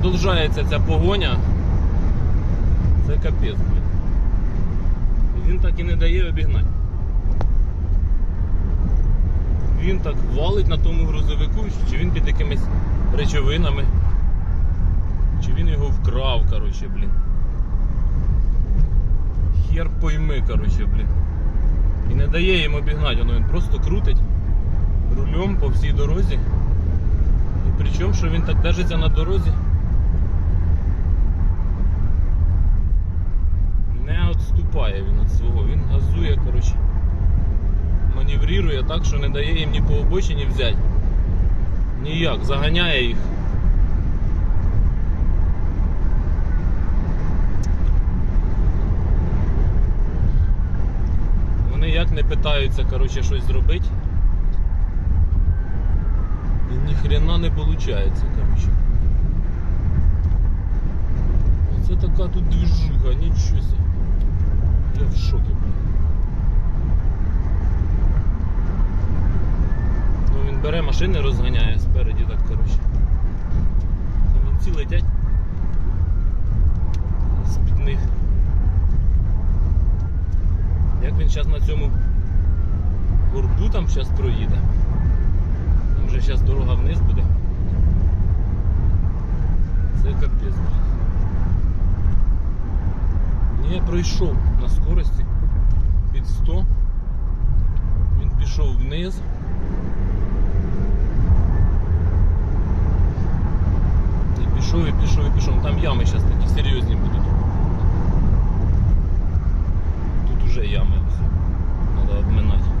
Продовжається ця погоня. Це капець, блін. Він так і не дає обігнати. Він так валить на тому грузовику, чи він під якимись речовинами, чи він його вкрав, коротше, блін. Хер пойми, коротше, блін. І не дає їм обігнати, воно він просто крутить рулем по всій дорозі. І причому, що він так держиться на дорозі. Не відступає він від свого, він газує, коротше. Маневрує так, що не дає їм ні по обочині взяти. Ніяк, заганяє їх. Вони як не питаються, коротше, щось зробити. І ніхрена не виходить, коротше. Оце така тут движуха, нічого себе. Я в шокі. Ну він бере машини, розганяє спереді так, коротше. Камінці летять з-під них. Як він зараз на цьому горбу там зараз проїде. Там вже зараз дорога вниз буде. не пройшов на скорості під 100, він пішов вниз. І пішов, і пішов, і пішов. Там ями зараз такі серйозні будуть. Тут уже ями. Треба обминати.